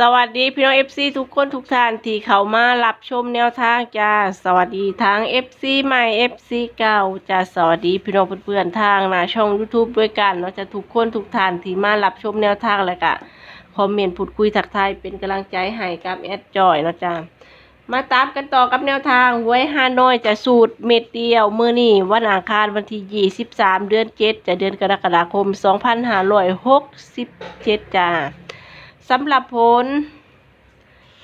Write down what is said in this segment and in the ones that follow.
สวัสดีพี่น้องเอฟซีทุกคนทุกท่านที่เข้ามารับชมแนวทางจ้าสวัสดีทั้งเอฟซีใหม่เอฟซีเก่าจ้าสวัสดีพี่น้องเพื่อนๆทางน้าช่อง YouTube ด้วยกันเนาะจะทุกคนทุกท่านที่มารับชมแนวทางแล้วก็คอมเมนต์พูดคุยทักทายเป็นกำลังใจให้กับแอดจอยเนาะจ้ามาตามกันต่อกับแนวทางไว้ฮานอยจะสูตรเม็ดเดียวเมื้อนี้วันอังคารวันที่23 เดือน 7 จะเดือนกรกฎาคม 2567จ้า สำหรับผล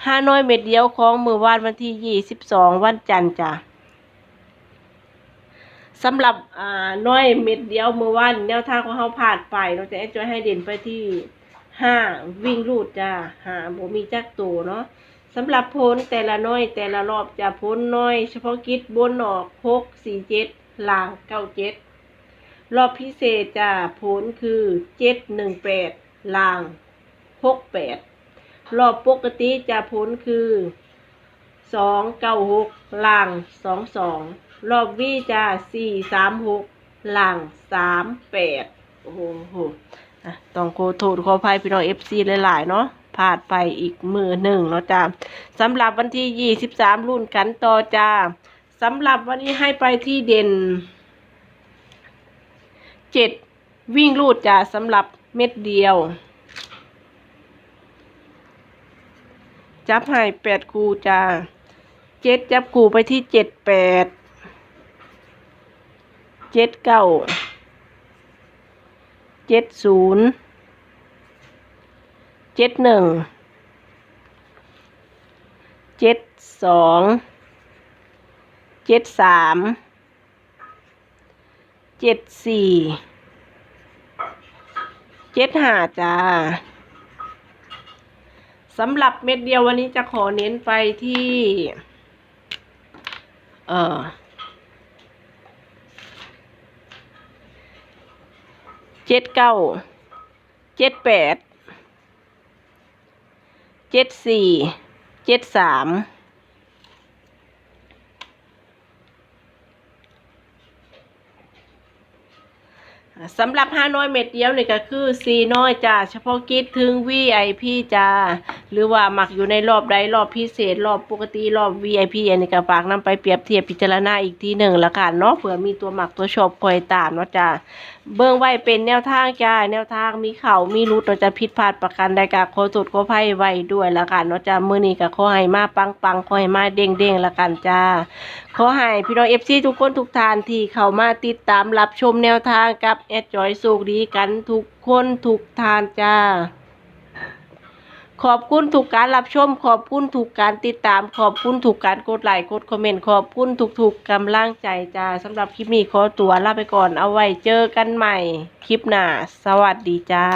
ฮานอยเม็ดเดียวของมือวานวันที่ 22 วันจันทร์จ้ะสำหรับอ่าน้อยเม็ดเดียวมือวานแนวทางของเขาผ่านไป เราจะแอดจอยให้เด่นไปที่ห้าวิ่งรูดจ้ะหาบ่มีจักตัวเนาะสำหรับพ้นแต่ละน้อยแต่ละรอบจะพ้นน้อย เฉพาะกิจบนออกหกสี่เจ็ดลางเก้าเจ็ดรอบพิเศษจะพ้นคือเจ็ดหนึ่งแปดลาง หกแปดรอบปกติจะผลคือสองเก้าหกล่างสองสองรอบวีจะสี่สามหกล่างสามแปดโอ้โหต้องโคโทษขออภัยพี่น้องเอฟซีหลาย ๆ เนาะพลาดไปอีกมือหนึ่งเนาะจ้าสำหรับวันที่ยี่สิบสามรุ่นกันต่อจ้าสำหรับวันนี้ให้ไปที่เด่นเจ็ดวิ่งรูดจ้าสำหรับเม็ดเดียว จับให้แปดคูจ้าเจ็ดจับคูไปที่เจ็ดแปดเจ็ดเก้าเจ็ดศูนย์เจ็ดหนึ่งเจ็ดสองเจ็ดสามเจ็ดสี่เจ็ดห้าจ้า สำหรับเม็ดเดียววันนี้จะขอเน้นไปที่ เอ่อเจ็ดเก้าเจ็ดแปดเจ็ดสี่เจ็ดสาม สำหรับห้าน้อยเม็ดเดียวนี่ก็คือซีน้อยจ้าเฉพาะกิจถึง VIP จ้าหรือว่าหมักอยู่ในรอบใดรอบพิเศษ รอบปกติรอบ VIP อันนี้ก็ฝากนำไปเปรียบเทียบพิจารณาอีกทีหนึ่งละกันเนาะเผื่อมีตัวหมักตัวชอบคอยตามเนาะจ้าเบิ่งไว้เป็นแนวทางจ้าแนวทางมีเข่ามีรุดเราจะผิดพลาดประกันใดก็ขอโทษขออภัยไว้ด้วยละกันเนาะจ้ามือนี้ก็ขอให้มาปังๆขอให้มาเด้งๆละกันจ้าขอให้พี่น้องเอฟซีทุกคนทุกทานที่เข้ามาติดตามรับชมแนวทางกับแอดจอยสุขดีกันทุกคนทุกทานจ้า ขอบคุณทุกการรับชม ขอบคุณทุกการติดตาม ขอบคุณทุกการกดไลค์กดคอมเมนต์ขอบคุณทุกๆกำลังใจจ้าสำหรับคลิปนี้ขอตัวลาไปก่อนเอาไว้เจอกันใหม่ คลิปหน้า สวัสดีจ้า